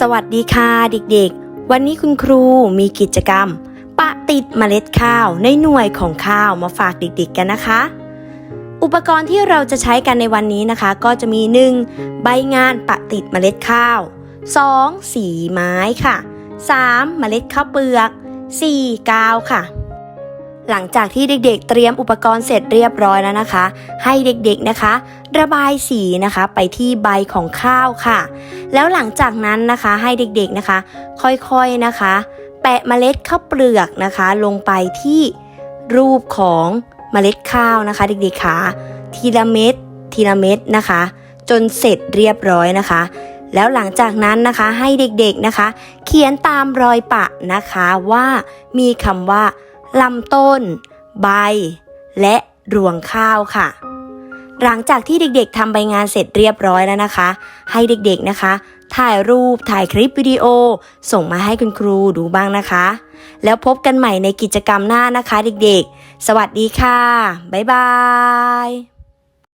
สวัสดีค่ะเด็กๆ วันนี้คุณครูมีกิจกรรม ปะติดเมล็ดข้าวในหน่วยของข้าวมาฝากเด็กๆกันนะคะ อุปกรณ์ที่เราจะใช้กันในวันนี้นะคะ ก็จะมี 1. ใบงานปะติดเมล็ดข้าว 2. สีไม้ค่ะ 3. เมล็ดข้าวเปลือก 4. กาวค่ะ หลังจากที่เด็กๆ เตรียมอุปกรณ์เสร็จเรียบร้อยแล้วนะคะ ให้เด็กๆนะคะ ระบายสีนะคะไปที่ใบของข้าวค่ะ แล้วหลังจากนั้นนะคะให้เด็กๆนะคะ ค่อยๆนะคะ แปะเมล็ดข้าวเปลือกนะคะ ลงไปที่รูปของเมล็ดข้าวนะคะ เด็กๆค่ะทีละเม็ดทีละเม็ดนะคะ จนเสร็จเรียบร้อยนะคะ แล้วหลังจากนั้นนะคะให้เด็กๆนะคะ เขียนตามรอยปะนะคะว่ามีคำว่า ลำต้น ใบ และรวงข้าวค่ะ หลังจากที่เด็กๆทำใบงานเสร็จเรียบร้อยแล้วนะคะ ให้เด็กๆนะคะถ่ายรูปถ่ายคลิปวิดีโอ ส่งมาให้คุณครูดูบ้างนะคะ แล้วพบกันใหม่ในกิจกรรมหน้านะคะเด็กๆ สวัสดีค่ะ บ๊ายบาย